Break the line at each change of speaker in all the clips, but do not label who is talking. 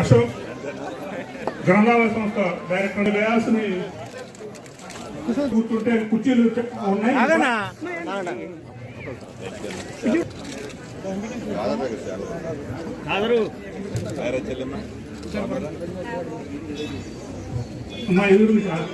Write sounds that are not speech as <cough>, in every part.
అశోక్ గ్రంథాలయ సంస్థ డైరెక్టర్ వ్యాసుని కూర్చుంటే కుర్చీలు ఉన్నాయి. అమ్మా ఎదురు కాదు.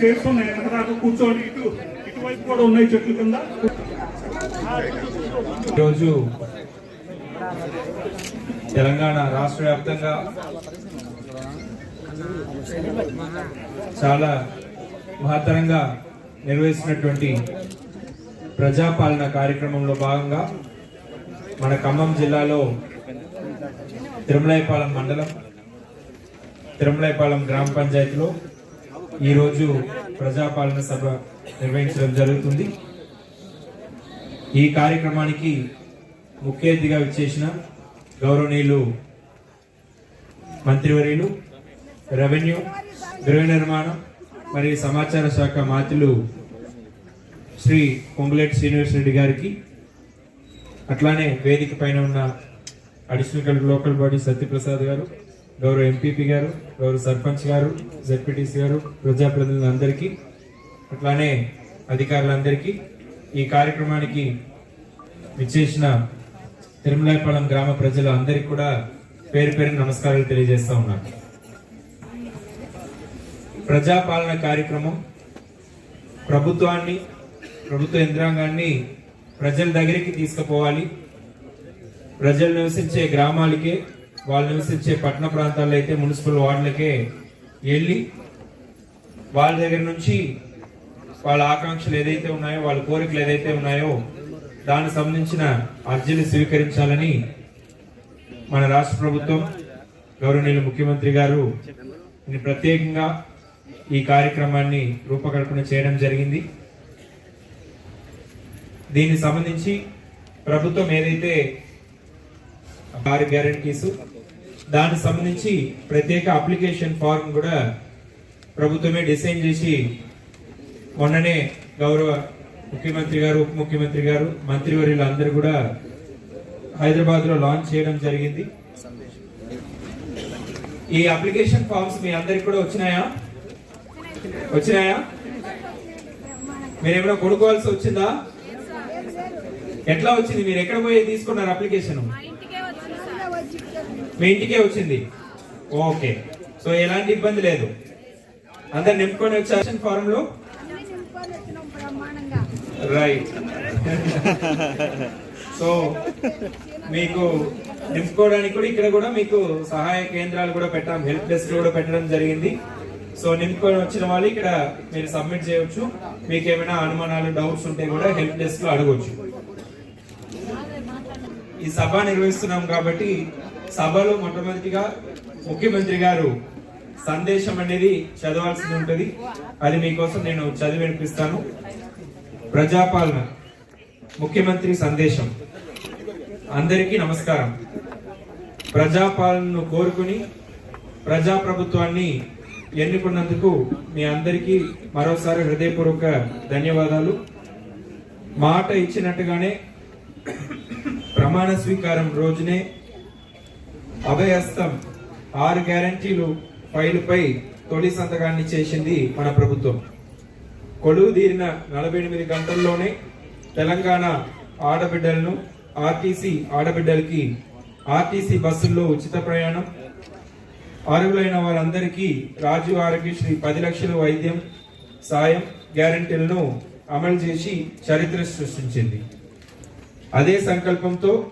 చేస్తున్నాయి వెనకదాకా కూర్చొని ఇటు ఇటువైపు కూడా ఉన్నాయి చెట్లు కింద.
ఈరోజు తెలంగాణ రాష్ట్ర వ్యాప్తంగా చాలా మహత్తరంగా నిర్వహిస్తున్నటువంటి ప్రజాపాలన కార్యక్రమంలో భాగంగా మన ఖమ్మం జిల్లాలో తిరుమలైపాలెం మండలం తిరుమలైపాలెం గ్రామ పంచాయతీలో ఈరోజు ప్రజాపాలన సభ నిర్వహించడం జరుగుతుంది. ఈ కార్యక్రమానికి ముఖ్య అతిథిగా విచ్చేసిన గౌరవనీయులు మంత్రివర్యులు రెవెన్యూ గృహ నిర్మాణం మరియు సమాచార శాఖ మాతులు శ్రీ పొంగులేటి శ్రీనివాస్ రెడ్డి గారికి అట్లానే వేదిక పైన ఉన్న additional collector local body Satyaprasad గారు గౌరవ ఎంపీపీ గారు గౌరవ సర్పంచ్ గారు జెడ్పీటీసీ గారు ప్రజాప్రతినిధులందరికీ అట్లానే అధికారులందరికీ ఈ కార్యక్రమానికి విచ్చేసిన తిరుమలాయపాలెం గ్రామ ప్రజలు అందరికీ కూడా పేరు పేరు నమస్కారాలు తెలియజేస్తా ఉన్నాను ప్రజాపాలన కార్యక్రమం ప్రభుత్వాన్ని ప్రభుత్వ యంత్రాంగాన్ని ప్రజల దగ్గరికి తీసుకుపోవాలి. ప్రజలు నివసించే గ్రామాలకే వాళ్ళు నివసించే పట్టణ ప్రాంతాల్లో అయితే మున్సిపల్ వార్డులకే వెళ్ళి వాళ్ళ దగ్గర నుంచి వాళ్ళ ఆకాంక్షలు ఏదైతే ఉన్నాయో వాళ్ళ కోరికలు ఏదైతే ఉన్నాయో దానికి సంబంధించిన అర్జీలు స్వీకరించాలని మన రాష్ట్ర ప్రభుత్వం గౌరవనీయులు ముఖ్యమంత్రి గారు ప్రత్యేకంగా ఈ కార్యక్రమాన్ని రూపకల్పన చేయడం జరిగింది. దీనికి సంబంధించి ప్రభుత్వం ఏదైతే ఆరు గ్యారంటీస్ దానికి సంబంధించి ప్రత్యేక అప్లికేషన్ ఫార్మ్ కూడా ప్రభుత్వమే డిసైన్ చేసి మొన్ననే గౌరవ ముఖ్యమంత్రి గారు ఉప ముఖ్యమంత్రి గారు మంత్రివర్యులు అందరూ కూడా హైదరాబాద్లో లాంచ్ చేయడం జరిగింది. ఈ అప్లికేషన్ ఫామ్స్ మీ అందరికి కూడా వచ్చినాయా? వచ్చినాయా? మీరు కొనుక్కోవాల్సి వచ్చిందా? ఎట్లా వచ్చింది? మీరు ఎక్కడ పోయి తీసుకున్నారు అప్లికేషన్ మీ ఇంటికే వచ్చింది. ఓకే. సో ఎలాంటి ఇబ్బంది లేదు. అందరు నింపుకొని వచ్చారు. ఫారం లో? రైట్ <laughs> సో మీకు నింపుకోవడానికి కూడా ఇక్కడ కూడా మీకు సహాయ కేంద్రాలు కూడా పెట్టాం. హెల్ప్ డెస్క్ కూడా పెట్టడం జరిగింది. సో నింపుకొని వచ్చిన వాళ్ళు ఇక్కడ మీరు సబ్మిట్ చేయవచ్చు మీకు ఏమైనా అనుమానాలు డౌట్స్ ఉంటే కూడా హెల్ప్ డెస్క్లో అడగవచ్చు ఈ సభ నిర్వహిస్తున్నాం కాబట్టి సభలో మొట్టమొదటిగా ముఖ్యమంత్రి గారు సందేశం అనేది చదవాల్సి ఉంటుంది. అది మీకోసం నేను చదివి వినిపిస్తాను. ప్రజాపాలన ముఖ్యమంత్రి సందేశం. అందరికీ నమస్కారం. ప్రజాపాలనను కోరుకుని ప్రజాప్రభుత్వాన్ని ఎన్నుకున్నందుకు మీ అందరికీ మరోసారి హృదయపూర్వక ధన్యవాదాలు. మాట ఇచ్చినట్టుగానే ప్రమాణ స్వీకారం రోజునే అభయస్తం ఆరు గ్యారంటీలు ఫైలుపై తొలి సంతకాన్ని చేసింది మన ప్రభుత్వం. కొలువు తీరిన నలభై ఎనిమిది గంటల్లోనే తెలంగాణ ఆడబిడ్డలను ఆర్టీసీ ఆడబిడ్డలకి ఆర్టీసీ బస్సుల్లో ఉచిత ప్రయాణం అర్హులైన వారందరికీ రాజు ఆరోగ్యశ్రీ పది లక్షల వైద్యం సాయం గ్యారంటీలను అమలు చేసి చరిత్ర సృష్టించింది. అదే సంకల్పంతో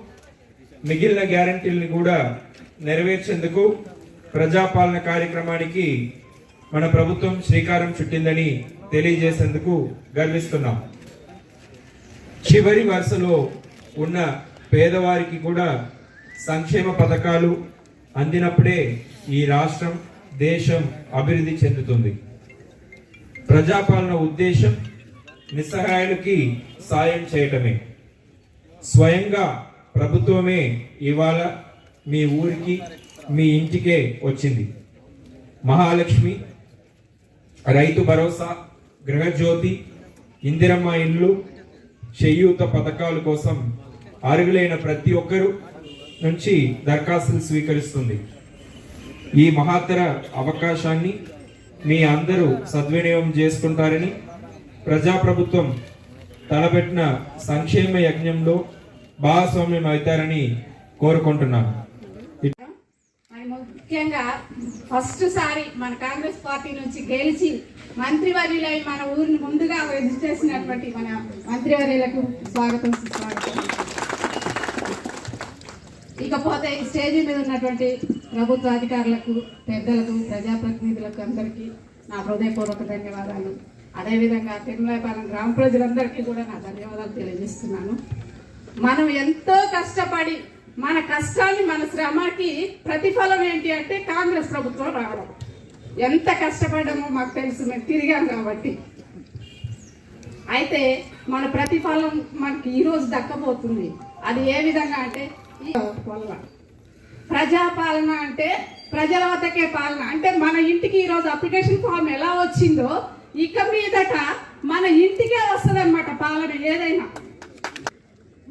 మిగిలిన గ్యారంటీలను కూడా నెరవేర్చేందుకు ప్రజాపాలన కార్యక్రమానికి మన ప్రభుత్వం శ్రీకారం చుట్టిందని తెలియజేసేందుకు గర్విస్తున్నాం. చివరి వరుసలో ఉన్న పేదవారికి కూడా సంక్షేమ పథకాలు అందినప్పుడే ఈ రాష్ట్రం దేశం అభివృద్ధి చెందుతుంది. ప్రజాపాలన ఉద్దేశం నిస్సహాయులకి సాయం చేయటమే. స్వయంగా ప్రభుత్వమే ఇవాళ మీ ఊరికి మీ ఇంటికే వచ్చింది. మహాలక్ష్మి రైతు భరోసా గృహజ్యోతి ఇందిరమ్మ ఇండ్లు చేయూత పథకాల కోసం అరుగులైన ప్రతి ఒక్కరూ నుంచి దరఖాస్తులు స్వీకరిస్తుంది. ఈ మహత్తర అవకాశాన్ని మీ అందరూ సద్వినియోగం చేసుకుంటారని ప్రజాప్రభుత్వం తలపెట్టిన సంక్షేమ యజ్ఞంలో భాగస్వామ్యం అవుతారని కోరుకుంటున్నాను
ముఖ్యంగా ఫస్ట్ సారి మన కాంగ్రెస్ పార్టీ నుంచి గెలిచి మంత్రివర్యులై మన ఊరిని ముందుగా విజిట్ చేసినటువంటి మన మంత్రివర్యులకు స్వాగతం సుస్వాగతం. ఇకపోతే ఈ స్టేజ్ మీద ఉన్నటువంటి ప్రభుత్వ అధికారులకు పెద్దలకు ప్రజాప్రతినిధులకు అందరికీ నా హృదయపూర్వక ధన్యవాదాలు. అదేవిధంగా తిరుమలపాలెం గ్రామ ప్రజలందరికీ కూడా నా ధన్యవాదాలు తెలియజేస్తున్నాను. మనం ఎంతో కష్టపడి మన కష్టాన్ని మన శ్రమకి ప్రతిఫలం ఏంటి అంటే కాంగ్రెస్ ప్రభుత్వం రావడం. ఎంత కష్టపడ్డామో మాకు తెలుసు మేము తిరిగాం కాబట్టి. అయితే మన ప్రతిఫలం మనకి ఈరోజు దక్కబోతుంది. అది ఏ విధంగా అంటే వల్ల. ప్రజాపాలన అంటే ప్రజల వద్దకే పాలన. అంటే మన ఇంటికి ఈరోజు అప్లికేషన్ ఫామ్ ఎలా వచ్చిందో ఇక మీదట మన ఇంటికే వస్తుంది పాలన ఏదైనా.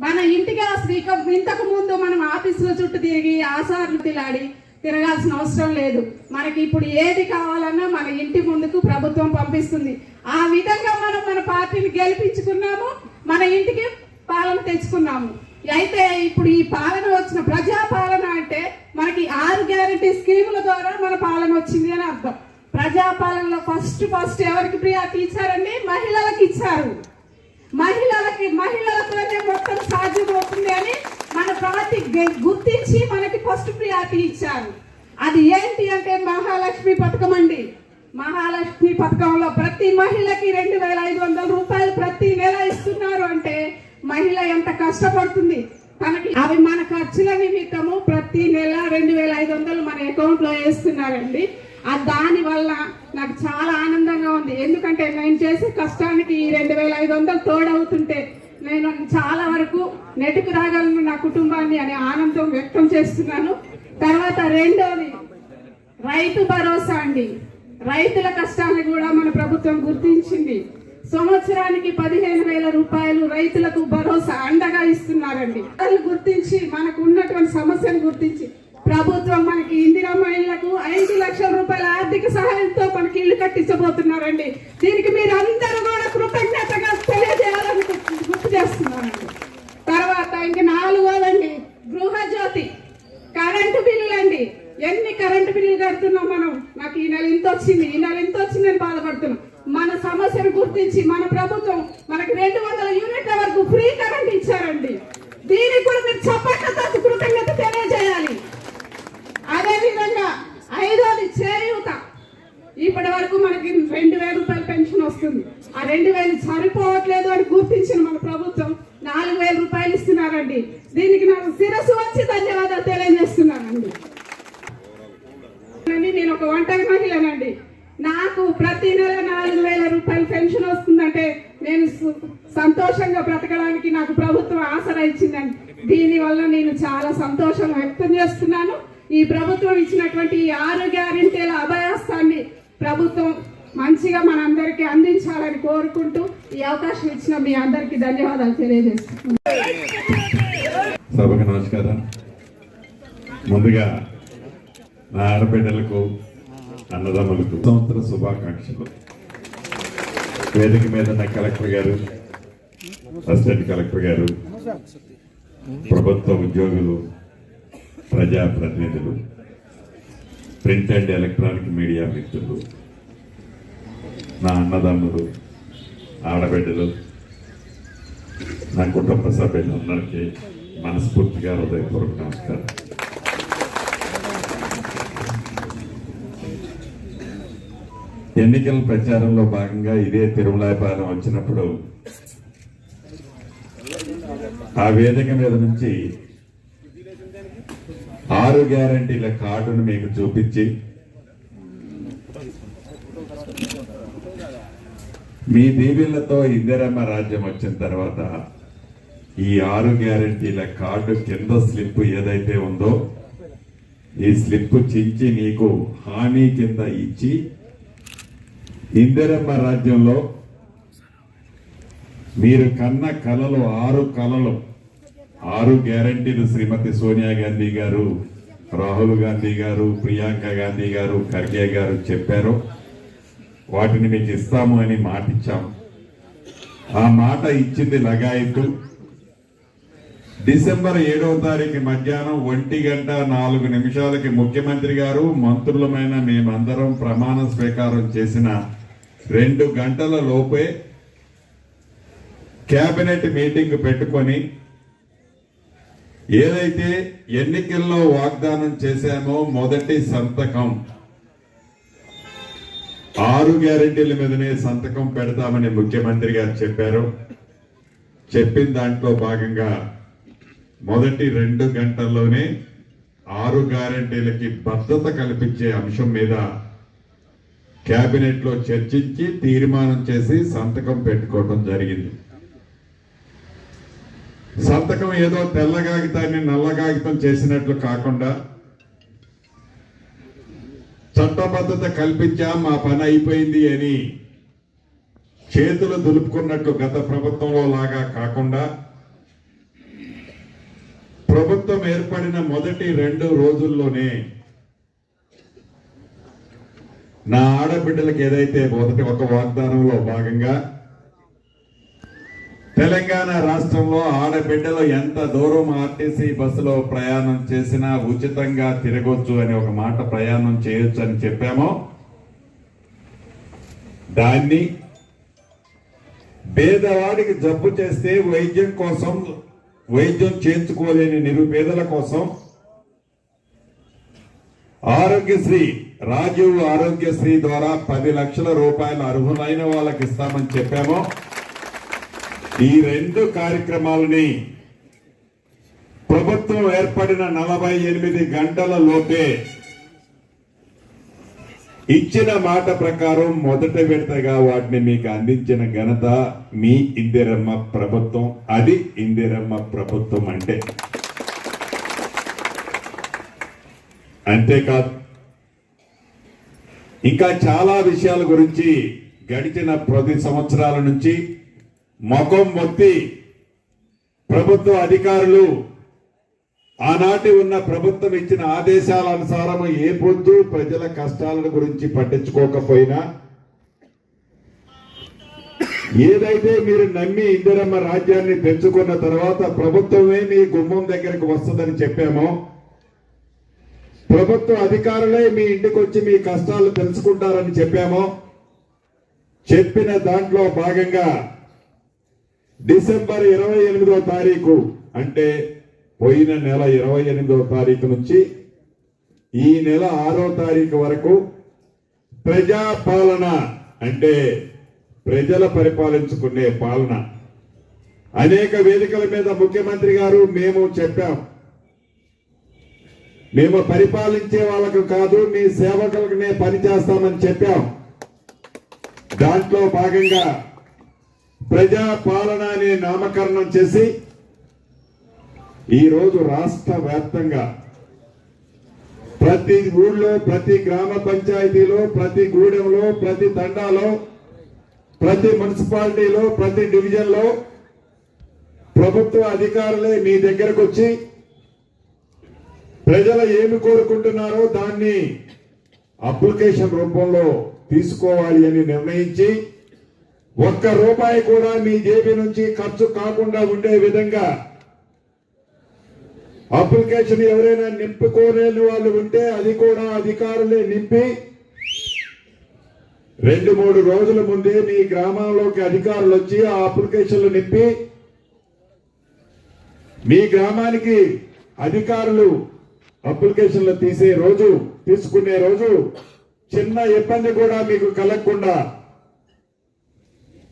మన ఇంటికి ఆ ఇక ఇంతకు ముందు మనం ఆఫీసుల చుట్టూ తిరిగి ఆసార్లు తిలాడి తిరగాల్సిన అవసరం లేదు. మనకి ఇప్పుడు ఏది కావాలన్నా మన ఇంటి ముందుకు ప్రభుత్వం పంపిస్తుంది. ఆ విధంగా మనం మన పార్టీని గెలిపించుకున్నాము మన ఇంటికి పాలన తెచ్చుకున్నాము. అయితే ఇప్పుడు ఈ పాలన వచ్చిన ప్రజా పాలన అంటే మనకి ఆరు గ్యారంటీ స్కీముల ద్వారా మన పాలన వచ్చింది అని అర్థం. ప్రజా పాలనలో ఫస్ట్ ఫస్ట్ ఎవరికి ప్రియారిటీ ఇచ్చారండి? మహిళలకు ఇచ్చారు. మహిళలకి మహిళలతోనే మొత్తం సాధ్యమవుతుంది అని మన పార్టీ గె- గుర్తించి మనకి ఫస్ట్ ప్రియారిటీ ఇచ్చారు. అది ఏంటి అంటే మహాలక్ష్మి పథకం అండి. మహాలక్ష్మి పథకంలో ప్రతి మహిళకి రెండు వేల ఐదు వందల రూపాయలు ప్రతి నెల ఇస్తున్నారు అంటే మహిళ ఎంత కష్టపడుతుంది? తనకి అవి మన ఖర్చుల నిమిత్తము ప్రతి నెల రెండు వేల ఐదు వందలు మన అకౌంట్లో వేస్తున్నారండి. ఆ దాని వల్ల నాకు చాలా ఆనందంగా ఉంది. ఎందుకంటే నేను చేసే కష్టానికి ఈ రెండు వేల ఐదు వందలు తోడవుతుంటే నేను చాలా వరకు నెట్టుకు రాగలను నా కుటుంబాన్ని అనే ఆనందం వ్యక్తం చేస్తున్నాను. తర్వాత రెండోది రైతు భరోసా అండి. రైతుల కష్టాన్ని కూడా మన ప్రభుత్వం గుర్తించింది. సంవత్సరానికి పదిహేను వేల రూపాయలు రైతులకు భరోసా అండగా ఇస్తున్నారండి. వాళ్ళు గుర్తించి మనకు ఉన్నటువంటి సమస్యను గుర్తించి ప్రభుత్వం మనకి ఇందిరా మహిళలకు ఐదు లక్షల రూపాయల ఆర్థిక సహాయంతో మనకి ఇల్లు కట్టించబోతున్నారండి. దీనికి మీరు అందరూ కూడా కృతజ్ఞతగా తెలియజేయాలని గుర్తు- గుర్తు చేస్తున్నారండి తర్వాత ఇంక నాలుగోదండి గృహజ్యోతి కరెంటు బిల్లులు అండి ఎన్ని కరెంటు బిల్లులు కడుతున్నాం మనం నాకు ఈ నెల ఇంత వచ్చింది ఈ నెల ఇంత వచ్చిందని బాధపడుతున్నాం మన సమస్యను గుర్తించి మన ప్రభుత్వం మనకి రెండు వందల యూనిట్ల వరకు ఫ్రీ కరెంట్ ఇచ్చారండి దీనికి కూడా మీరు చప్పట్లతో కృతజ్ఞత తెలియజేయాలి అదే విధంగా ఐదోది చేయూత ఇప్పటి వరకు మనకి రెండు వేల రూపాయల పెన్షన్ వస్తుంది ఆ రెండు వేలు సరిపోవట్లేదు అని గుర్తించిన మన ప్రభుత్వం నాలుగు వేల రూపాయలు ఇస్తున్నారండి దీనికి నాకు శిరస్సు వచ్చి ధన్యవాదాలు తెలియజేస్తున్నానండి అని నేను ఒక ఒంటరి మహిళనండి నాకు ప్రతి నెల నాలుగు వేల రూపాయల పెన్షన్ వస్తుందంటే నేను సు- సంతోషంగా బ్రతకడానికి నాకు ప్రభుత్వం ఆసరా ఇచ్చిందండి. దీని వల్ల నేను చాలా సంతోషం వ్యక్తం చేస్తున్నాను. ఈ ప్రభుత్వం ఇచ్చినటువంటి ఈ ఆరు గ్యారెంటీల అభయాస్తాన్ని ప్రభుత్వం మంచిగా మనందరికీ అందించాలని కోరుకుంటూ ఈ అవకాశం ఇచ్చిన మీ అందరికీ ధన్యవాదాలు తెలియజేస్తున్నాను.
సభకు నమస్కారం. ముందుగా నా ఆడబిడ్డలకు అన్నదమ్ములకు సంవత్సర శుభాకాంక్షలు. వేదిక మీద నా కలెక్టర్ గారు అసిస్టెంట్ కలెక్టర్ గారు ప్రభుత్వ ఉద్యోగులు ప్రజాప్రతినిధులు ప్రింట్ అండ్ ఎలక్ట్రానిక్ మీడియా మిత్రులు నా అన్నదమ్ములు ఆడబిడ్డలు నా కుటుంబ సభ్యులందరికీ మనస్ఫూర్తిగా హృదయపూర్వక నమస్కారం. ఎన్నికల ప్రచారంలో భాగంగా ఇదే తిరుమలాయపాలెం వచ్చినప్పుడు ఆ వేదిక మీద నుంచి ఆరు గ్యారంటీల కార్డును మీకు చూపించి మీ దీవెళ్ళతో ఇందిరమ్మ రాజ్యం వచ్చిన తర్వాత ఈ ఆరు గ్యారంటీల కార్డు కింద స్లిప్ ఏదైతే ఉందో ఈ స్లిప్ చించి నీకు హామీ కింద ఇచ్చి ఇందిరమ్మ రాజ్యంలో మీరు కన్న కళలు ఆరు కళలు ఆరు గ్యారంటీలు శ్రీమతి సోనియా గాంధీ గారు రాహుల్ గాంధీ గారు ప్రియాంక గాంధీ గారు ఖర్గే గారు చెప్పారు. వాటిని మీకు ఇస్తాము అని మాట ఇచ్చాం ఆ మాట ఇచ్చింది లగాయత్తు డిసెంబర్ ఏడవ తారీఖు మధ్యాహ్నం ఒంటి గంట నాలుగు నిమిషాలకి ముఖ్యమంత్రి గారు మంత్రులమైన మేమందరం ప్రమాణ స్వీకారం చేసిన రెండు గంటల లోపే కేబినెట్ మీటింగ్ పెట్టుకొని ఏదైతే ఎన్నికల్లో వాగ్దానం చేశామో మొదటి సంతకం ఆరు గ్యారంటీల మీదనే సంతకం పెడతామని ముఖ్యమంత్రి గారు చెప్పారు. చెప్పిన దాంట్లో భాగంగా మొదటి రెండు గంటల్లోనే ఆరు గ్యారెంటీలకి భద్రత కల్పించే అంశం మీద క్యాబినెట్లో చర్చించి తీర్మానం చేసి సంతకం పెట్టుకోవడం జరిగింది. సంతకం ఏదో తెల్ల కాగితాన్ని నల్ల కాగితం చేసినట్లు కాకుండా చట్టబద్ధత కల్పించాం మా పని అయిపోయింది అని చేతులు దులుపుకున్నట్లు గత ప్రభుత్వంలో లాగా కాకుండా ప్రభుత్వం ఏర్పడిన మొదటి రెండు రోజుల్లోనే నా ఆడబిడ్డలకు ఏదైతే మొదటి ఒక వాగ్దానంలో భాగంగా తెలంగాణ రాష్ట్రంలో ఆడబిడ్డలు ఎంత దూరం ఆర్టీసీ బస్సులో ప్రయాణం చేసినా ఉచితంగా తిరగొచ్చు అని ఒక మాట ప్రయాణం చేయొచ్చు అని చెప్పామో. దాన్ని పేదవాడికి జబ్బు చేస్తే వైద్యం కోసం వైద్యం చేర్చుకోలేని నిరుపేదల కోసం ఆరోగ్యశ్రీ రాజీవ్ ఆరోగ్యశ్రీ ద్వారా పది లక్షల రూపాయలు అర్హులైన వాళ్ళకి ఇస్తామని చెప్పామో. ఈ రెండు కార్యక్రమాలని ప్రభుత్వం ఏర్పడిన నలభై ఎనిమిది గంటల లోపే ఇచ్చిన మాట ప్రకారం మొదట విడతగా వాటిని మీకు అందించిన ఘనత మీ ఇందిరమ్మ ప్రభుత్వం అది ఇందిరమ్మ ప్రభుత్వం అంటే. అంతేకాదు ఇంకా చాలా విషయాల గురించి గడిచిన ప్రతి సంవత్సరాల నుంచి మొఖం మొత్తి ప్రభుత్వ అధికారులు ఆనాటి ఉన్న ప్రభుత్వం ఇచ్చిన ఆదేశాల అనుసారం ఏ పొద్దు ప్రజల కష్టాల గురించి పట్టించుకోకపోయినా ఏదైతే మీరు నమ్మి ఇందిరమ్మ రాజ్యాన్ని తెచ్చుకున్న తర్వాత ప్రభుత్వమే మీ గుమ్మం దగ్గరకు వస్తుందని చెప్పామో ప్రభుత్వ అధికారులే మీ ఇంటికి వచ్చి మీ కష్టాలు తెలుసుకుంటారని చెప్పామో చెప్పిన దాంట్లో భాగంగా డిసెంబర్ ఇరవై ఎనిమిదో తారీఖు అంటే పోయిన నెల ఇరవై ఎనిమిదో తారీఖు నుంచి ఈ నెల ఆరో తారీఖు వరకు ప్రజాపాలన అంటే ప్రజల పరిపాలించుకునే పాలన. అనేక వేదికల మీద ముఖ్యమంత్రి గారు మేము చెప్పాం. మేము పరిపాలించే వాళ్ళకు కాదు మీ సేవకులకునే పని చేస్తామని చెప్పాం. దాంట్లో భాగంగా ప్రజా పాలన అనే నామకరణం చేసి ఈరోజు రాష్ట్ర వ్యాప్తంగా ప్రతి ఊళ్ళో ప్రతి గ్రామ పంచాయతీలో ప్రతి గూడెంలో ప్రతి తండాలో ప్రతి మున్సిపాలిటీలో ప్రతి డివిజన్లో ప్రభుత్వ అధికారులే మీ దగ్గరకు వచ్చి ప్రజలు ఏమి కోరుకుంటున్నారో దాన్ని అప్లికేషన్ రూపంలో తీసుకోవాలి అని నిర్ణయించి ఒక్క రూపాయి కూడా మీ జేబీ నుంచి ఖర్చు కాకుండా ఉండే విధంగా అప్లికేషన్ ఎవరైనా నింపుకోలేని వాళ్ళు ఉంటే అది కూడా అధికారులే నింపి రెండు మూడు రోజుల ముందే మీ గ్రామంలోకి అధికారులు వచ్చి ఆ అప్లికేషన్లు నింపి మీ గ్రామానికి అధికారులు అప్లికేషన్లు తీసే రోజు తీసుకునే రోజు చిన్న ఇబ్బంది కూడా మీకు కలగకుండా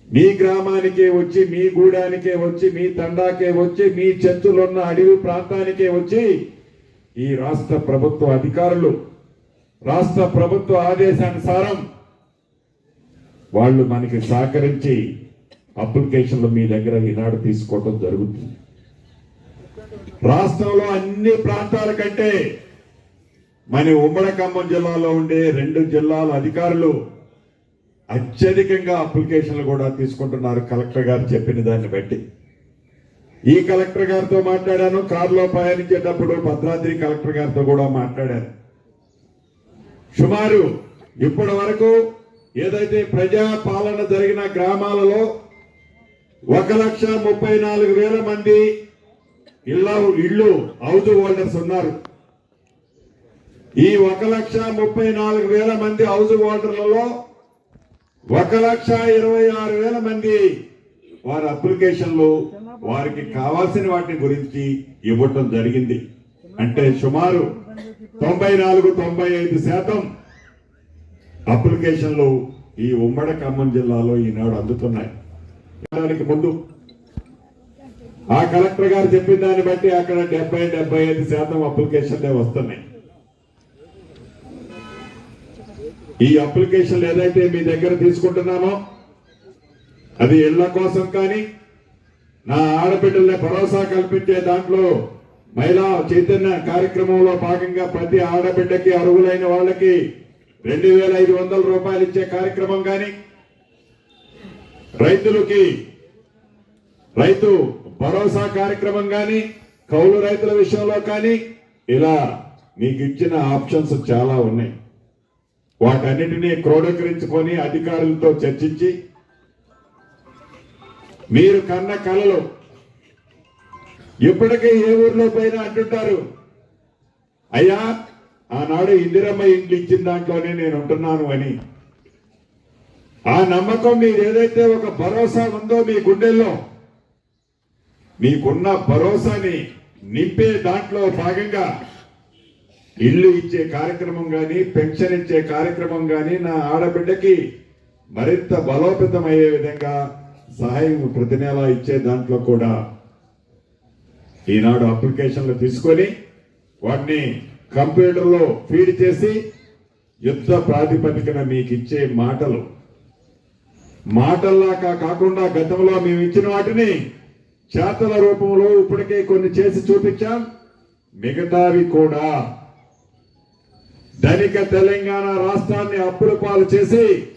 మీ గ్రామానికే వచ్చి మీ గూడానికే వచ్చి మీ తండాకే వచ్చి మీ చెంచులున్న అడవి ప్రాంతానికే వచ్చి ఈ రాష్ట్ర ప్రభుత్వ అధికారులు రాష్ట్ర ప్రభుత్వ ఆదేశానుసారం వాళ్ళు మనకి సహకరించి అప్లికేషన్లు మీ దగ్గర ఈనాడు తీసుకోవటం జరుగుతుంది. రాష్ట్రంలో అన్ని ప్రాంతాల కంటే మన ఉమ్మడి ఖమ్మం జిల్లాలో ఉండే రెండు జిల్లాల అధికారులు అత్యధికంగా అప్లికేషన్లు కూడా తీసుకుంటున్నారు కలెక్టర్ గారు చెప్పిన దాన్ని బట్టి. ఈ కలెక్టర్ గారితో మాట్లాడాను కారులో ప్రయాణించేటప్పుడు భద్రాద్రి కలెక్టర్ గారితో కూడా మాట్లాడాను. సుమారు ఇప్పటి వరకు ఏదైతే ప్రజా పాలన జరిగిన గ్రామాలలో ఒక లక్ష ముప్పై నాలుగు వేల మంది ఇళ్ళ ఇళ్ళు హౌస్ హోల్డర్స్ ఉన్నారు. ఈ ఒక లక్ష ముప్పై నాలుగు వేల మంది హౌస్ హోల్డర్లలో ఒక లక్ష ఇరవై ఆరు వేల మంది వారి అప్లికేషన్లు వారికి కావాల్సిన వాటిని గురించి ఇవ్వటం జరిగింది. అంటే సుమారు తొంభై నాలుగు తొంభై ఐదు శాతం అప్లికేషన్లు ఈ ఉమ్మడి ఖమ్మం జిల్లాలో ఈనాడు అందుతున్నాయి. దానికి ముందు ఆ కలెక్టర్ గారు చెప్పిన దాన్ని బట్టి అక్కడ డెబ్బై డెబ్బై ఐదు శాతం అప్లికేషన్లే వస్తున్నాయి. ఈ అప్లికేషన్లు ఏదైతే మీ దగ్గర తీసుకుంటున్నామో అది ఇళ్ళ కోసం కానీ నా ఆడబిడ్డలే భరోసా కల్పించే దాంట్లో మహిళా చైతన్య కార్యక్రమంలో భాగంగా ప్రతి ఆడబిడ్డకి అర్హులైన వాళ్ళకి రెండు వేల ఐదు వందల రూపాయలు ఇచ్చే కార్యక్రమం కానీ రైతులకి రైతు భరోసా కార్యక్రమం కానీ కౌలు రైతుల విషయంలో కానీ ఇలా మీకు ఇచ్చిన ఆప్షన్స్ చాలా ఉన్నాయి. వాటన్నిటినీ క్రోడీకరించుకొని అధికారులతో చర్చించి మీరు కన్న కళలు ఇప్పటికే ఏ ఊర్లో పైన అంటుంటారు అయ్యా ఆనాడు ఇందిరమ్మ ఇంట్లో ఇచ్చిన దాంట్లోనే నేను ఉంటున్నాను అని. ఆ నమ్మకం మీరు ఏదైతే ఒక భరోసా ఉందో మీ గుండెల్లో మీకున్న భరోసాని నింపే దాంట్లో భాగంగా ఇల్లు ఇచ్చే కార్యక్రమం కానీ పెన్షన్ ఇచ్చే కార్యక్రమం కానీ నా ఆడబిడ్డకి మరింత బలోపేతం అయ్యే విధంగా సహాయం ప్రతి నెల ఇచ్చే దాంట్లో కూడా ఈనాడు అప్లికేషన్లు తీసుకొని వాటిని కంప్యూటర్లో ఫీడ్ చేసి యుద్ధ ప్రాతిపదికన మీకు ఇచ్చే మాటలు. మాటల్లాగా కాకుండా గతంలో మేము ఇచ్చిన వాటిని చేతల రూపంలో ఇప్పటికే కొన్ని చేసి చూపించాం. మిగతావి కూడా ధనిక తెలంగాణ రాష్ట్రాన్ని అప్పుల పాలు చేసి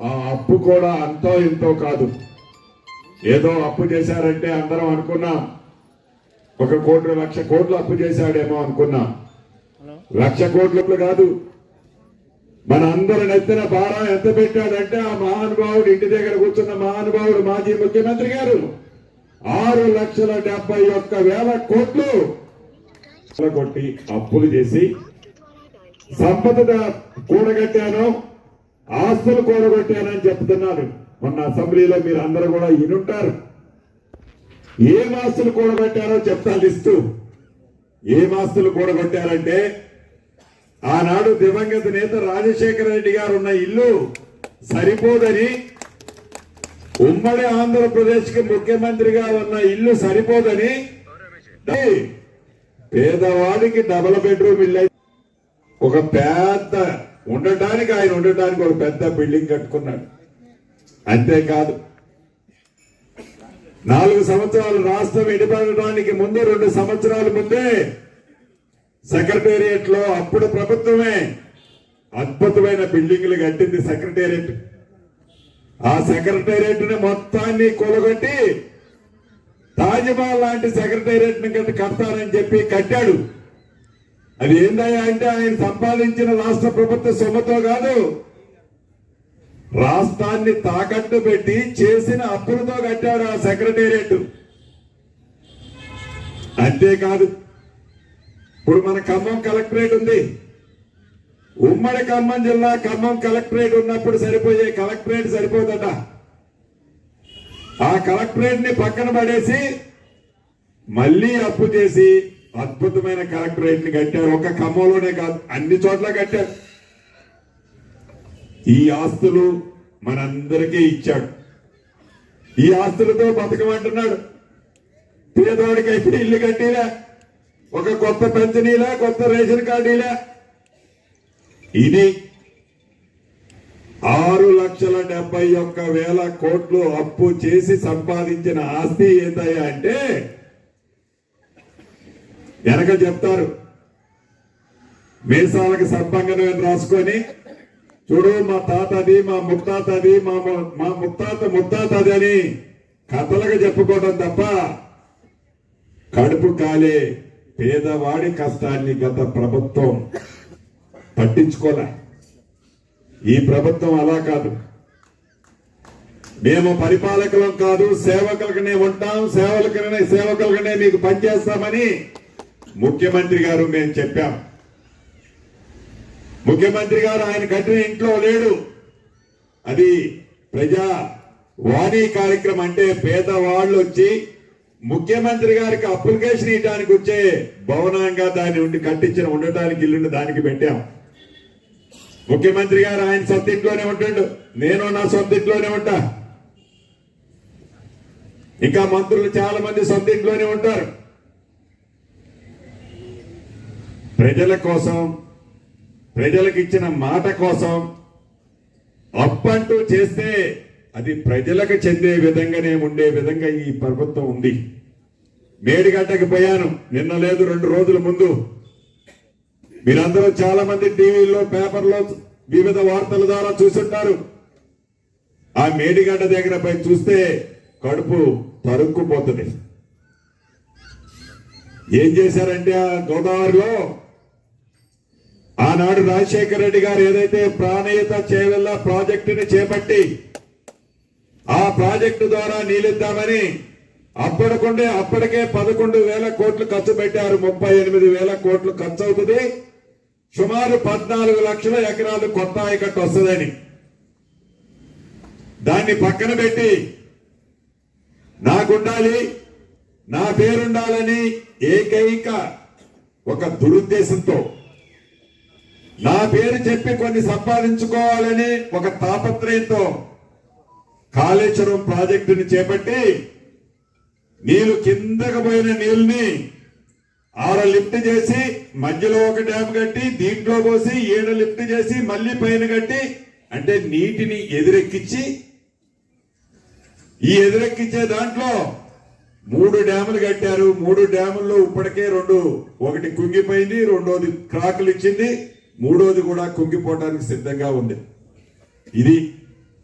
ఆ అప్పు కూడా అంతో ఇంతో కాదు. ఏదో అప్పు చేశారంటే అందరం అనుకున్నాం. ఒక కోటి లక్ష కోట్లు అప్పు చేశాడేమో అనుకున్నాం. లక్ష కోట్లు కాదు. మన అందరి నెత్తిన భారం ఎంత పెట్టాడంటే ఆ మహానుభావుడు ఇంటి దగ్గర కూర్చున్న మహానుభావుడు మాజీ ముఖ్యమంత్రి గారు ఆరు లక్షల డెబ్బై ఒక్క వేల కోట్లు కొట్టి అప్పులు చేసి సంపద కూడగట్టాను ఆస్తులు కూడగొట్టానని చెప్తున్నాను. మొన్న అసెంబ్లీలో మీరు అందరూ కూడా ఇనుంటారు ఏం ఆస్తులు కూడగొట్టారో చెప్తా లిస్టు. ఏం ఆస్తులు కూడగొట్టారంటే ఆనాడు దివంగత నేత రాజశేఖర రెడ్డి గారు ఉన్న ఇల్లు సరిపోదని ఉమ్మడి ఆంధ్రప్రదేశ్కి ముఖ్యమంత్రిగా ఉన్న ఇల్లు సరిపోదని పేదవాడికి డబల్ బెడ్రూమ్ ఇల్లు ఒక పెద్ద ఉండటానికి ఆయన ఉండటానికి ఒక పెద్ద బిల్డింగ్ కట్టుకున్నాడు. అంతేకాదు నాలుగు సంవత్సరాలు రాష్ట్రం విడిపడటానికి ముందు రెండు సంవత్సరాల ముందే సెక్రటేరియట్లో అప్పుడు ప్రభుత్వమే అద్భుతమైన బిల్డింగ్లు కట్టింది సెక్రటేరియట్. ఆ సెక్రటేరియట్ని మొత్తాన్ని కూలగొట్టి తాజ్మహల్ లాంటి సెక్రటేరియట్ని కట్టి కడతానని చెప్పి కట్టాడు. అది ఏందయ్యా అంటే ఆయన సంపాదించిన రాష్ట్ర ప్రభుత్వ సొమ్ముతో కాదు. రాష్ట్రాన్ని తాకట్టు పెట్టి చేసిన అప్పులతో కట్టాడు ఆ సెక్రటేరియట్. అంతేకాదు ఇప్పుడు మన ఖమ్మం కలెక్టరేట్ ఉంది. ఉమ్మడి ఖమ్మం జిల్లా ఖమ్మం కలెక్టరేట్ ఉన్నప్పుడు సరిపోయే కలెక్టరేట్ సరిపోదట ఆ కలెక్టరేట్ని పక్కన పడేసి మళ్ళీ అప్పు చేసి అద్భుతమైన కలెక్టరేట్ని కట్టారు. ఒక ఖమ్మంలోనే కాదు అన్ని చోట్ల కట్టారు. ఈ ఆస్తులు మనందరికీ ఇచ్చాడు. ఈ ఆస్తులతో బతకమంటున్నాడు. పేదవాడికి అయితే ఇల్లు కట్టిలే? ఒక కొత్త పెన్షనీలా కొత్త రేషన్ కార్డీలా? ఇది ఆరు లక్షల డెబ్బై ఒక్క వేల కోట్లు అప్పు చేసి సంపాదించిన ఆస్తి ఏందయ్యా అంటే వెనక చెప్తారు. మీసాలకు సర్పంగం రాసుకొని చూడు మా తాతది మా ముత్తాతది మా మా ముత్తాత ముత్తాతది అని కథలుగా చెప్పుకోవడం తప్ప కడుపు కాలే పేదవాడి కష్టాన్ని గత ప్రభుత్వం పట్టించుకోలే. ఈ ప్రభుత్వం అలా కాదు. మేము పరిపాలకులం కాదు సేవకులకనే ఉంటాం సేవలకనే సేవకులకనే మీకు పనిచేస్తామని ముఖ్యమంత్రి గారు మేము చెప్పాం. ముఖ్యమంత్రి గారు ఆయన కట్టిన ఇంట్లో లేడు. అది ప్రజా వాణి కార్యక్రమం అంటే పేదవాళ్ళు వచ్చి ముఖ్యమంత్రి గారికి అప్లికేషన్ ఇవ్వడానికి వచ్చే భవనంగా దాన్ని ఉండి కట్టించిన ఉండటానికి ఇల్లుండి దానికి పెట్టాం. ముఖ్యమంత్రి గారు ఆయన సొంత ఇంట్లోనే ఉంటాడు. నేను నా సొంత ఇంట్లోనే ఉంటా. ఇంకా మంత్రులు చాలా మంది సొంత ఇంట్లోనే ఉంటారు. ప్రజల కోసం ప్రజలకు ఇచ్చిన మాట కోసం అప్పంటూ చేస్తే అది ప్రజలకు చెందే విధంగానే ఉండే విధంగా ఈ ప్రభుత్వం ఉంది. మేడిగడ్డకి పోయాను. నిన్న లేదు రెండు రోజుల ముందు. మీరందరూ చాలా మంది టీవీల్లో పేపర్లో వివిధ వార్తల ద్వారా చూసుంటారు. ఆ మేడిగడ్డ దగ్గర పోయి చూస్తే కడుపు తరుక్కుపోతుంది. ఏం చేశారంటే ఆ గోదావరిలో ఆనాడు రాజశేఖర రెడ్డి గారు ఏదైతే ప్రాణీయత చేవెళ్ళ ప్రాజెక్టుని చేపట్టి ఆ ప్రాజెక్టు ద్వారా నీళ్ళిద్దామని అప్పటికుండే అప్పటికే పదకొండు వేల కోట్లు ఖర్చు పెట్టారు. ముప్పై ఎనిమిది వేల కోట్లు ఖర్చు అవుతుంది. సుమారు పద్నాలుగు లక్షల ఎకరాలు కొత్త ఆయకట్టు వస్తుందని. దాన్ని పక్కన పెట్టి నాకుండాలి నా పేరుండాలని ఏకైక ఒక దురుద్దేశంతో నా పేరు చెప్పి కొన్ని సంపాదించుకోవాలని ఒక తాపత్రయంతో కాళేశ్వరం ప్రాజెక్టుని చేపట్టి నీళ్ళు కిందకు పోయిన నీళ్ళని ఆడ లిఫ్ట్ చేసి మధ్యలో ఒక డ్యామ్ కట్టి దీంట్లో పోసి ఏడు లిఫ్ట్ చేసి మళ్ళీ పైన కట్టి అంటే నీటిని ఎదురెక్కించి ఈ ఎదురెక్కించే దాంట్లో మూడు డ్యాములు కట్టారు. మూడు డ్యాముల్లో ఇప్పటికే రెండు ఒకటి కుంగిపోయింది రెండోది క్రాకులు ఇచ్చింది. మూడోది కూడా కుంగిపోవడానికి సిద్ధంగా ఉంది. ఇది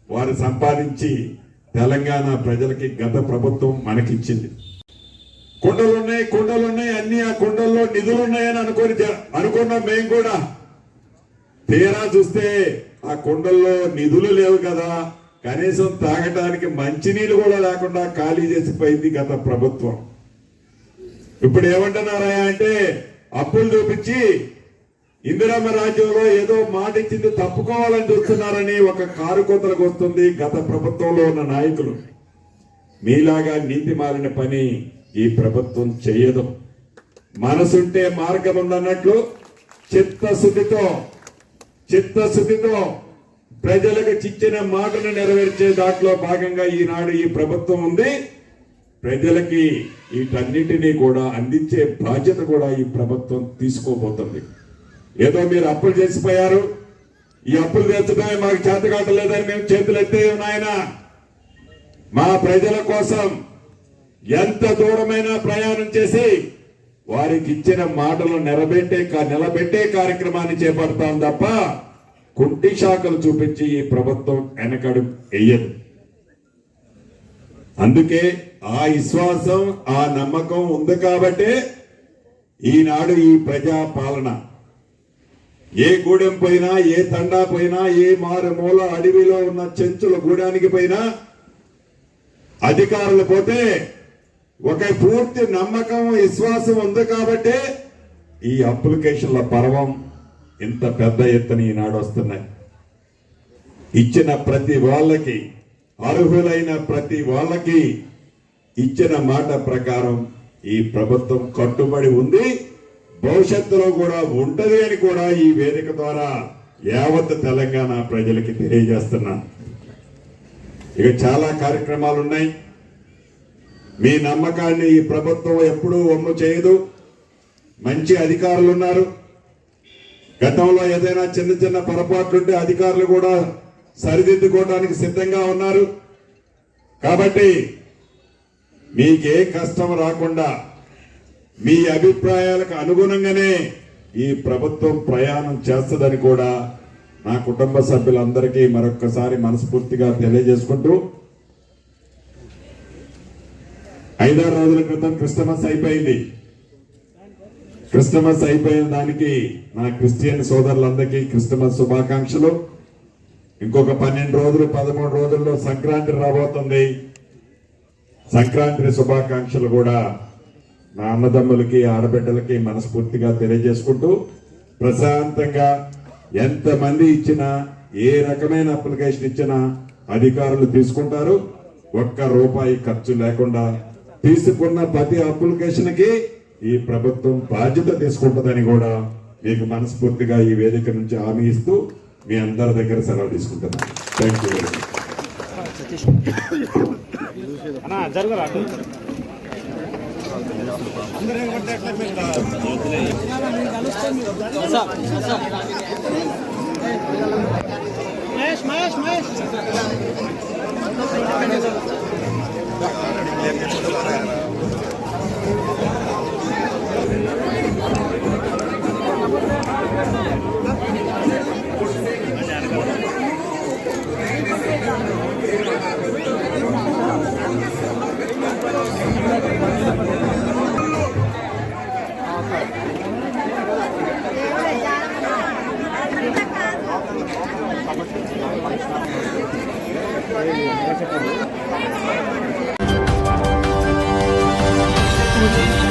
వారు సంపాదించి తెలంగాణ ప్రజలకి గత ప్రభుత్వం మనకిచ్చింది. కుండలు ఉన్నాయి అన్ని ఆ కుండల్లో నిధులు ఉన్నాయని అనుకొని జ- అనుకున్నాం మేము కూడా. తీరా చూస్తే ఆ కుండల్లో నిధులు లేవు కదా. కనీసం తాగటానికి మంచినీళ్ళు కూడా లేకుండా ఖాళీ చేసిపోయింది గత ప్రభుత్వం. ఇప్పుడు ఏమంటున్నారా అంటే అప్పులు చూపించి ఇందిరమ్మ రాజ్యంలో ఏదో మాట ఇచ్చింది తప్పుకోవాలని చూస్తున్నారని ఒక కారు వస్తుంది గత ప్రభుత్వంలో ఉన్న నాయకులు. మీలాగా నీతి మారిన పని ఈ ప్రభుత్వం చేయదు మనసుంటే మార్గం ఉందన్నట్లు చిత్తశుద్ధితో చిత్తశుద్ధితో ప్రజలకు చిచ్చిన మాటను నెరవేర్చే దాంట్లో భాగంగా ఈనాడు ఈ ప్రభుత్వం ఉంది. ప్రజలకి వీటన్నిటినీ కూడా అందించే బాధ్యత కూడా ఈ ప్రభుత్వం తీసుకోబోతుంది. ఏదో మీరు అప్పులు చేసిపోయారు. ఈ అప్పులు తెచ్చడమే మాకు చేత కావట్లేదని మేము చేతులు ఎత్తే నాయన. మా ప్రజల కోసం ఎంత దూరమైన ప్రయాణం చేసి వారికి ఇచ్చిన మాటలు నిలబెట్టే కా- నిలబెట్టే కార్యక్రమాన్ని చేపడతాం తప్ప కుంటి శాఖలు చూపించి ఈ ప్రభుత్వం వెనకడు వేయదు. అందుకే ఆ విశ్వాసం ఆ నమ్మకం ఉంది కాబట్టే ఈనాడు ఈ ప్రజా పాలన ఏ గూడెం పోయినా ఏ తండా పోయినా ఏ మారుమూల అడవిలో ఉన్న చెంచుల గూడానికి పోయినా అధికారులు పోతే ఒక పూర్తి నమ్మకం విశ్వాసం ఉంది కాబట్టే ఈ అప్లికేషన్ల పర్వం ఇంత పెద్ద ఎత్తున ఈనాడు వస్తున్నాయి. ఇచ్చిన ప్రతి వాళ్ళకి అర్హులైన ప్రతి వాళ్ళకి ఇచ్చిన మాట ప్రకారం ఈ ప్రభుత్వం కట్టుబడి ఉంది. భవిష్యత్తులో కూడా ఉంటది అని కూడా ఈ వేదిక ద్వారా యావత్ తెలంగాణ ప్రజలకి తెలియజేస్తున్నాను ఇక చాలా కార్యక్రమాలు ఉన్నాయి. మీ నమ్మకాన్ని ఈ ప్రభుత్వం ఎప్పుడూ ఒమ్ము చేయదు. మంచి అధికారులు ఉన్నారు. గతంలో ఏదైనా చిన్న చిన్న పొరపాట్లుంటే అధికారులు కూడా సరిదిద్దుకోవడానికి సిద్ధంగా ఉన్నారు. కాబట్టి మీకే కష్టం రాకుండా మీ అభిప్రాయాలకు అనుగుణంగానే ఈ ప్రభుత్వం ప్రయాణం చేస్తుందని కూడా నా కుటుంబ సభ్యులందరికీ మరొక్కసారి మనస్ఫూర్తిగా తెలియజేసుకుంటూ ఐదారు రోజుల క్రితం క్రిస్టమస్ అయిపోయింది. క్రిస్టమస్ అయిపోయిన దానికి నా క్రిస్టియన్ సోదరులందరికీ క్రిస్టమస్ శుభాకాంక్షలు. ఇంకొక పన్నెండు రోజులు పదమూడు రోజుల్లో సంక్రాంతి రాబోతుంది. సంక్రాంతి శుభాకాంక్షలు కూడా నా అన్నదమ్ములకి ఆడబిడ్డలకి మనస్ఫూర్తిగా తెలియజేసుకుంటూ ప్రశాంతంగా ఎంతమంది ఇచ్చినా ఏ రకమైన అప్లికేషన్ ఇచ్చినా అధికారులు తీసుకుంటారు. ఒక్క రూపాయి ఖర్చు లేకుండా తీసుకున్న ప్రతి అప్లికేషన్కి ఈ ప్రభుత్వం బాధ్యత తీసుకుంటుందని కూడా మీకు మనస్ఫూర్తిగా ఈ వేదిక నుంచి హామీ ఇస్తూ మీ అందరి దగ్గర సెలవు తీసుకుంటున్నాను. Thank you
Mahesh Mahesh Mahesh Thank you. Thank you.